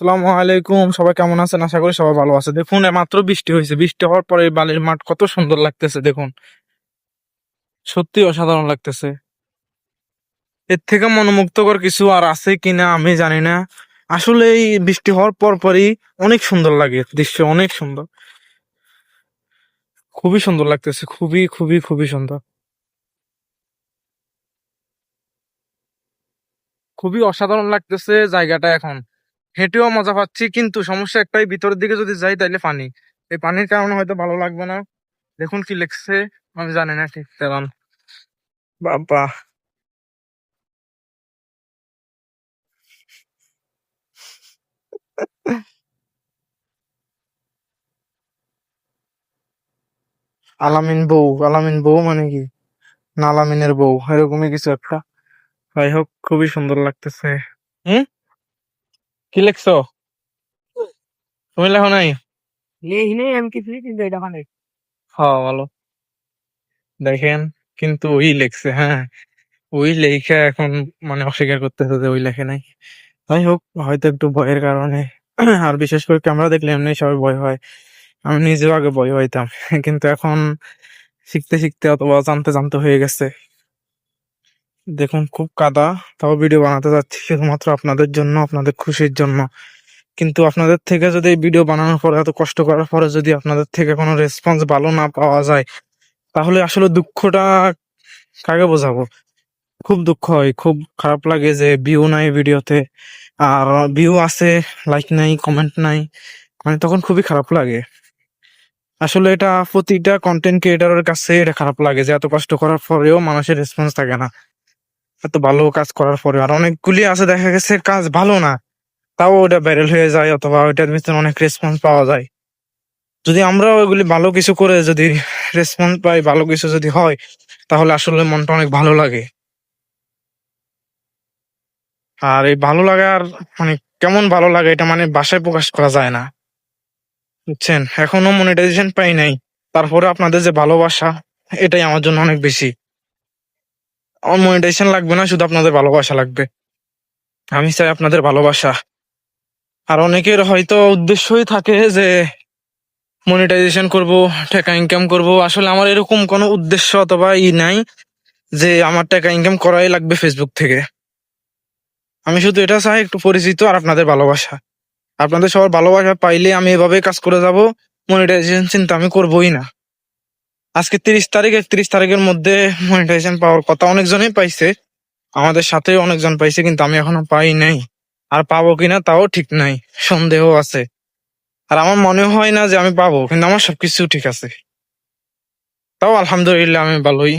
আসসালামু আলাইকুম। সবাই কেমন আছেন? আশা করি সবাই ভালো আছে। দেখুন মাত্র বৃষ্টি হয়েছে। বৃষ্টি হওয়ার পরে বালির মাঠ কত সুন্দর লাগতেছে, দেখুন। সত্যি অসাধারণ লাগতেছে। এর থেকে মনোমুগ্ধকর কিছু আর আছে কিনা আমি জানি না। আসলে এই বৃষ্টি হওয়ার পর পরই অনেক সুন্দর লাগে। দৃশ্য অনেক সুন্দর। খুবই সুন্দর লাগতেছে। খুবই খুবই খুবই সুন্দর। খুবই অসাধারণ লাগতেছে জায়গাটা এখন। হেঁটেও মজা পাচ্ছি, কিন্তু সমস্যা একটাই, ভিতরের দিকে যদি যাই তাইলে পানি। এই পানির কারণে হয়তো ভালো লাগবে না। দেখুন কি লেখছে, আমি জানি না ঠিক তেমন। বাবা। আলামিন বউ আলামিন বউ মানে কি? নালামিনের বউ, এরকমই কিছু একটা। যাই হোক, খুবই সুন্দর লাগতেছে। হুম? কি লেখছো? তুমি লেখো নাই? নেই নেই আমি কিছু কিন্তু এটা মানে হ্যাঁ ভালো। দেখেন কিন্তু ওই লেখছে হ্যাঁ ওই লেখা এখন মানে অস্বীকার করতেছে যে ওই লেখে নাই। যাই হোক হয়তো একটু ভয়ের কারণে। আর বিশেষ করে ক্যামেরা দেখলে এমনি সবাই ভয় হয়। আমি নিজেও আগে ভয় হইতাম। কিন্তু এখন শিখতে শিখতে অথবা জানতে জানতে হয়ে গেছে। দেখুন, খুব কাদা, তাও ভিডিও বানাতে যাচ্ছি শুধুমাত্র আপনাদের জন্য, আপনাদের খুশির জন্য। কিন্তু আপনাদের থেকে যদি ভিডিও বানানোর পরে, এত কষ্ট করার পরে যদি আপনাদের থেকে কোনো রেসপন্স ভালো না পাওয়া যায়, তাহলে আসলে দুঃখটা কাকে বোঝাবো? খুব দুঃখ হয়, খুব খারাপ লাগে যে ভিউ নাই ভিডিওতে আর ভিউ আছে লাইক নাই কমেন্ট নাই মানে তখন খুবই খারাপ লাগে। আসলে এটা প্রতিটা কন্টেন্ট ক্রিয়েটারের কাছে এটা খারাপ লাগে যে এত কষ্ট করার পরেও মানুষের রেসপন্স থাকে না। এত ভালো কাজ করার পরে আর অনেকগুলি আছে, দেখা গেছে কাজ ভালো না। তাও ওটা ভাইরাল হয়ে যায় অথবা ওইটার ভিতরে অনেক রেসপন্স পাওয়া যায়। যদি আমরা ওইগুলি ভালো কিছু করে যদি রেসপন্স পাই, ভালো কিছু যদি হয়, তাহলে আসলে মনটা অনেক ভালো লাগে। আর এই ভালো লাগার মানে কেমন ভালো লাগে এটা মানে বাসায় প্রকাশ করা যায় না। বুঝছেন? এখনও মনিটাইজেশন পাই নাই। তারপরে আপনাদের যে ভালোবাসা, এটাই আমার জন্য অনেক বেশি। আমার মনিটাইজেশন লাগবে না, শুধু আপনাদের ভালোবাসা লাগবে। আমি চাই আপনাদের ভালোবাসা। আর অনেকের হয়তো উদ্দেশ্যই থাকে যে মনিটাইজেশন করব, টাকা ইনকাম করব। আসলে আমার এরকম কোনো উদ্দেশ্য অথবা ই নাই যে আমার টাকা ইনকাম করাই লাগবে ফেসবুক থেকে। আমি শুধু এটা চাই একটু পরিচিত আর আপনাদের ভালোবাসা। আপনাদের সবার ভালোবাসা পাইলে আমি এভাবে কাজ করে যাব মনিটাইজেশন চিন্তা আমি করবোই না। আজকে তিরিশ তারিখ একত্রিশ তারিখের মধ্যে মনিটাইজেশন পাওয়ার কথা অনেকজনই পাইছে। আমাদের সাথে অনেকজন পাইছে, কিন্তু আমি এখনও পাই নাই। আর পাবো কিনা তাও ঠিক নাই, সন্দেহ আছে। আর আমার মনে হয় না যে আমি পাবো, কিন্তু আমার সবকিছু ঠিক আছে। তাও আলহামদুলিল্লাহ আমি ভালোই।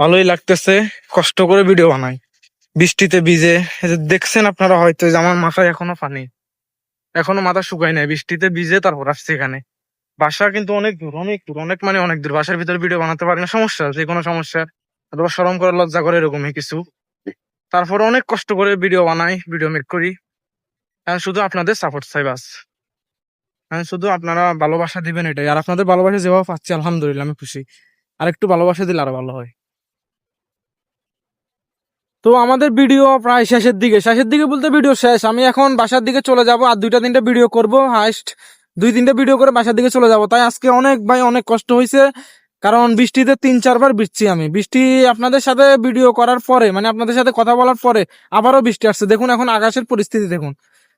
ভালোই লাগতেছে, কষ্ট করে ভিডিও বানাই। বৃষ্টিতে ভিজে দেখছেন আপনারা হয়তো যে আমার মাথায় এখনও পানি। এখনও মাথা শুকায় নাই, বৃষ্টিতে ভিজে তারপর আসছে এখানে। বাসা কিন্তু অনেক দূর অনেক দূর, অনেক মানে অনেক দূর। বাসার ভিতরে ভিডিও বানাতে পারি না, সমস্যা, যে কোনো সমস্যা। অথবা সরম করে, লজ্জা করে, এরকমই কিছু। তারপর অনেক কষ্ট করে ভিডিও বানাই ভিডিও মেক করি। শুধু আপনাদের সাপোর্ট চাই, বাস। আমি শুধু আপনারা ভালোবাসা দিবেন এটাই। আর আপনাদের ভালোবাসা যেভাবে পাচ্ছি, আলহামদুলিল্লাহ, আমি খুশি। আর একটু ভালোবাসা দিলে আরও ভালো হয়। তো আমাদের ভিডিও প্রায় শেষের দিকে। শেষের দিকে বলতে ভিডিও শেষ। আমি এখন বাসার দিকে চলে যাব। আর দুইটা তিনটা ভিডিও করব। হাইস্ট দুই তিনটা ভিডিও করে বাসার দিকে চলে যাব। তাই আজকে অনেক ভাই অনেক কষ্ট হয়েছে, কারণ বৃষ্টিতে তিন, চারবার বৃষ্টি আমি। বৃষ্টি আপনাদের সাথে ভিডিও করার পরে মানে আপনাদের সাথে কথা বলার পরে আবারও বৃষ্টি আসছে। দেখুন এখন আকাশের পরিস্থিতি দেখুন।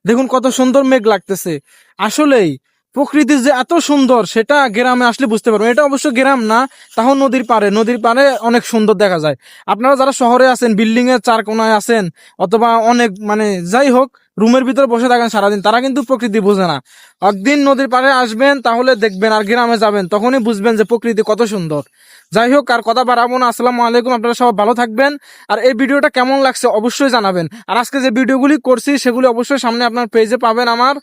দেখুন কত সুন্দর মেঘ লাগতেছে। আসলেই প্রকৃতি যে এত সুন্দর, সেটা গ্রামে আসলে বুঝতে পারবেন। এটা অবশ্য গ্রাম না, তাও নদীর পারে নদীর পারে অনেক সুন্দর দেখা যায়। আপনারা যারা শহরে আছেন, বিল্ডিং এর চার কোনায় আছেন, অথবা অনেক মানে যাই হোক রুমের ভিতরে বসে থাকেন সারাদিন, তারা কিন্তু প্রকৃতি বোঝে না। একদিন নদীর পাড়ে আসবেন, তাহলে দেখবেন আর গ্রামে যাবেন, তখনই বুঝবেন যে প্রকৃতি কত সুন্দর। যাই হোক, আর কথা বাড়াবো না। আসসালামু আলাইকুম, আপনারা সবাই ভালো থাকবেন। আর এই ভিডিওটা কেমন লাগছে অবশ্যই জানাবেন। আর আজকে যে ভিডিওগুলি করছি, সেগুলি অবশ্যই সামনে আপনার পেজে পাবেন আমার।